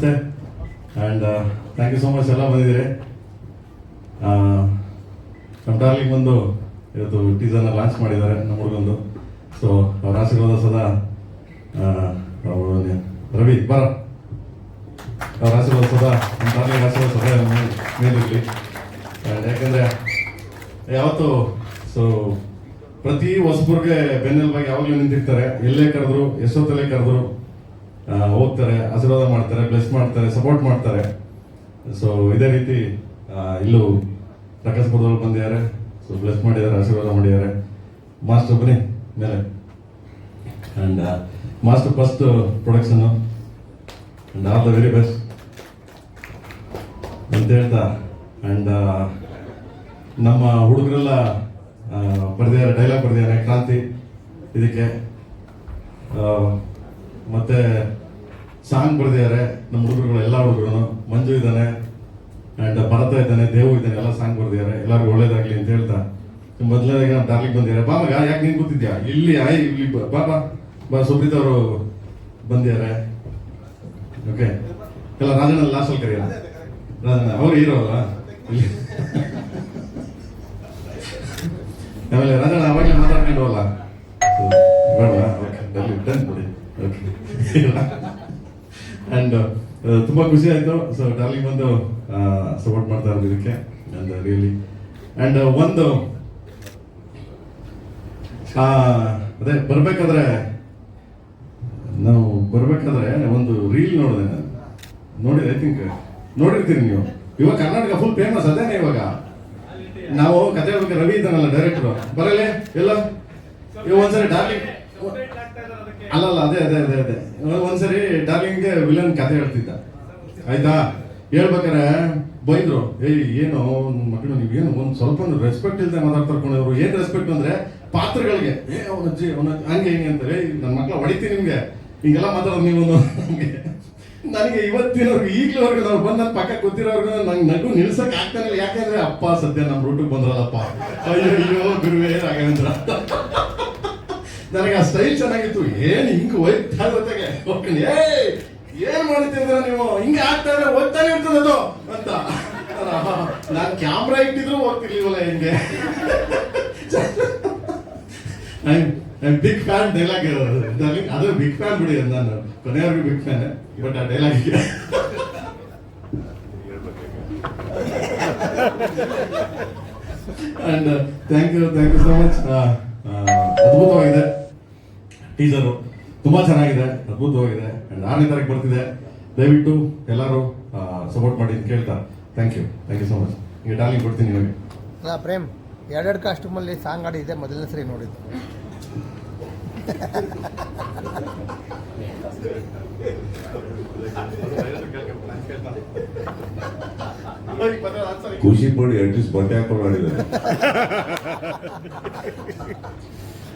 And thank you so much ಎಲ್ಲ ಬಂದಿದ್ದೀರಿ. ನಮ್ಮ ಡಾರ್ಲಿಂಗ್ ಬಂದು ಇವತ್ತು ಟೀಸರ್ನ ಲಾಂಚ್ ಮಾಡಿದ್ದಾರೆ ನಮ್ಮ ಹುಡುಗಂದು. ಸೊ ಅವ್ರ ಆಶೀರ್ವಾದ ಸದಾ ರವಿ ಬರ ಅವ್ರ ಆಶೀರ್ವಾದ ಸದಾ ನಮ್ಮ ಡಾರ್ಲಿಂಗ್ ಆಶೀರ್ವಾದ ಸದಾ ಮೇಲೆ- ಮೇಲಿರಲಿ. ಆ್ಯಂಡ್ ಯಾಕಂದರೆ, ಯಾವತ್ತು ಸೊ ಪ್ರತಿ ಹೊಸಬರಿಗೆ ಬೆನ್ನೆಲುಬಾಗಿ ಯಾವಾಗಲೂ ನಿಂತಿರ್ತಾರೆ. ಎಲ್ಲೇ ಕರೆದ್ರು, ಎಷ್ಟೊತ್ತಲ್ಲೇ ಕರೆದ್ರು ಹೋಗ್ತಾರೆ, ಆಶೀರ್ವಾದ ಮಾಡ್ತಾರೆ ಬ್ಲೆಸ್ ಮಾಡ್ತಾರೆ ಸಪೋರ್ಟ್ ಮಾಡ್ತಾರೆ. ಸೊ ಇದೇ ರೀತಿ ಇಲ್ಲೂ ಪ್ರಕಾಶಪುರದಲ್ಲಿ ಬಂದಿದ್ದಾರೆ. ಸೊ ಬ್ಲೆಸ್ ಮಾಡಿದ್ದಾರೆ, ಆಶೀರ್ವಾದ ಮಾಡಿದ್ದಾರೆ. ಮಾಸ್ಟರ್ ಬನ್ನಿ, ಮೇಲೆ. And master first production and all the very best ಅಂತ ಹೇಳ್ತಾ ಆ್ಯಂಡ್ ನಮ್ಮ ಹುಡುಗರೆಲ್ಲ ಬರೆದಿದ್ದಾರೆ ಡೈಲಾಗ್ ಬರೆದಿದ್ದಾರೆ, ಕ್ರಾಂತಿ. ಇದಕ್ಕೆ ಮತ್ತೆ ಸಾಂಗ್ ಬರೆದಿದ್ದಾರೆ, ನಮ್ಮ ಹುಡುಗರುಗಳು ಎಲ್ಲ ಹುಡುಗರು. ಮಂಜು ಇದ್ದಾನೆ ಆ್ಯಂಡ್ ಭರತ ಇದ್ದಾನೆ, ದೇವು ಇದ್ದಾನೆ, ಎಲ್ಲ ಸಾಂಗ್ ಬರೆದಿದ್ದಾರೆ. ಎಲ್ಲರಿಗೂ ಒಳ್ಳೇದಾಗ್ಲಿ ಅಂತ ಹೇಳ್ತಾ. ಮೊದಲನೇದಾಗಿ ನಾನು ಡಾರ್ಲಿಂಗ್ ಬಂದಿದ್ದಾರೆ. ಬಾ ಮಗ, ಯಾಕೆ ನೀನು ಕೂತಿದ್ಯಾ? ಇಲ್ಲಿ ಆಯ್ ಇಲ್ಲಿ ಬಾ ಬಾ ಬಾ. ಸುಬ್ರೀತ್ ಅವರು ಬಂದಿದ್ದಾರೆ. ಓಕೆ ಎಲ್ಲ ರಾಜಣ್ಣ ಲಾಸ್ಟಲ್ಲಿ ಕರೆಯಲ್ಲ? ರಾಜಣ್ಣ, ಅವ್ರು ಹೀರೋ ಅಲ್ಲ ಇಲ್ಲಿ. ಆಮೇಲೆ ರಾಜಣ್ಣ, ಅವಾಗಲೇ ಮಾತಾಡ್ಕೊಂಡು ಅಲ್ಲ ಬೇಡ ಓಕೆ ಡನ್ ಆ್ಯಂಡ್ ತುಂಬ ಖುಷಿ ಆಯಿತು. ಸೊ ಡಾರ್ಲಿಂಗ್ ಬಂದು ಸಪೋರ್ಟ್ ಮಾಡ್ತಾ ಇರೋದು ಇದಕ್ಕೆ. ಆ್ಯಂಡ್ ರಿಯಲಿ ಆ್ಯಂಡ್ ಒಂದು ಅದೇ, ಬರಬೇಕಾದ್ರೆ, ನಾವು ಬರಬೇಕಾದ್ರೆ ಒಂದು ರೀಲ್ ನೋಡಿದೆ ನಾನು. ನೋಡಿದೆ ಐ ಥಿಂಕ್ ನೋಡಿರ್ತೀರಿ ನೀವು. ಇವಾಗ ಕರ್ನಾಟಕ ಫುಲ್ ಫೇಮಸ್ ಅದೇನೆ ಇವಾಗ. ನಾವು ಕತೆ ಹೇಳ್ಬೇಕು, ರವಿ ಇದ್ದಾನಲ್ಲ ಡೈರೆಕ್ಟರ್ ಬರಲೇ? ಎಲ್ಲ? ಇವಾಗ ಒಂದ್ಸರಿ ಡಾರ್ಲಿಂಗ್ ಅಲ್ಲಲ್ಲ, ಅದೇ ಅದೇ ಅದೇ ಅದೇ. ಒಂದ್ಸರಿ ಡಾರ್ಲಿಂಗ್ ವಿಲನ್ ಕತೆ ಹೇಳ್ತಿದ್ದ. ಆಯ್ತಾ? ಹೇಳ್ಬೇಕಾರೆ ಬೈದ್ರು, ಏಯ್, ಏನು ಮಕ್ಕಳು ನೀವು ಏನು ಒಂದು ಸ್ವಲ್ಪ ರೆಸ್ಪೆಕ್ಟ್ ಇಲ್ಲದೆ ಮಾತಾಡ್ತಾರೆ ಅವರು ಏನು ರೆಸ್ಪೆಕ್ಟ್ ಅಂದ್ರೆ ಪಾತ್ರಗಳಿಗೆ. ಏ ಅಜ್ಜಿ, ಅವನ ಹಂಗೆ, ಹಿಂಗೆ ಅಂತಾರೆ. ನನ್ನ ಮಕ್ಳ ಹೊಡಿತೀನಿ ನಿಮಗೆ. ಹಿಂಗೆಲ್ಲ ಮಾತಾಡೋದು ನೀವು ನನಗೆ ಇವತ್ತಿನವ್ರಿಗೆ, ಈಗ್ಲವರೆಗೂ ನಾವು ಬಂದ ನನ್ನ ಪಕ್ಕ ಗೊತ್ತಿರೋರ್ಗು ನಂಗೆ ನಗು ನಿಲ್ಸಕ್ ಆಗ್ತಾನೆ ಯಾಕೆಂದ್ರೆ ಯಾಕಂದ್ರೆ, ಅಪ್ಪ, ಸದ್ಯ ನಮ್ಮ ರೂಟಿಗೆ ಬಂದ್ರಲ್ಲಪ್ಪ. ಅಯ್ಯೋ ಅಯ್ಯೋ, ಗುರುವೇ, ರಾಘವೇಂದ್ರ. ನನಗೆ ಆ ಸ್ಟೈಲ್ ಚೆನ್ನಾಗಿತ್ತು. ಏನು ಹಿಂಗ್ ಓದ್ತಾ ಜೊತೆಗೆ ಹೋಗ್ತೀನಿ ಏಯ್, ಏನ್ ಮಾಡ್ತಿದ್ರ ನೀವು? ಹಿಂಗೆ ಆಗ್ತಾ ಇದ್ರೆ ಓದ್ತಾನೆ ಇರ್ತದೆ ಅದು ಅಂತ. ನಾನು ಕ್ಯಾಮ್ರಾ ಇಟ್ಟಿದ್ರು ಹೋಗ್ತಿರ್ಲಿವಲ್ಲ ಹಿಂಗೆ? ಬಿಗ್ ಫ್ಯಾನ್ ಡೈಲಾಗ್ ಡಾರ್ಲಿಂಗ್ ಅದು ಬಿಗ್ ಫ್ಯಾನ್ ಬಿಡಿ ನಾನು. ಕೊನೆಯವರೆಗೂ ಬಿಗ್ ಫ್ಯಾನ್ ಬಟ್ ಆ dialogue and thank you thank you so much ಅದ್ಭುತವಾಗಿದೆ. ಟೀಸರು. ತುಂಬಾ ಚೆನ್ನಾಗಿದೆ. ಅದ್ಭುತವಾಗಿದೆ. ನಾನು ಆರನೇ ತಾರೀಕು ಬರ್ತಿದೆ. ದಯವಿಟ್ಟು ಎಲ್ಲರೂ ಸಪೋರ್ಟ್ ಮಾಡಿ ಅಂತ ಕೇಳ್ತಾ. Thank you thank you so much ಈಗ ಡಾರ್ಲಿಂಗ್ ಕೊಡ್ತೀನಿ ನಿಮಗೆ. ಹಾಂ ಪ್ರೇಮ್ ಎರಡೆರಡು ಕಾಸ್ಟ್ಯೂಮಲ್ಲಿ ಸಾಂಗ್ ಆಡಿದ್ದೆ ಮೊದಲನೇ ಸರಿ ನೋಡಿದ್ದು. ಖುಷಿ ಪಡಿ ಅಟ್ಲೀಸ್ಟ್ ಬಟ್ಟೆ ಹಾಕೊಂಡು ಮಾಡಿದ್ದಾರೆ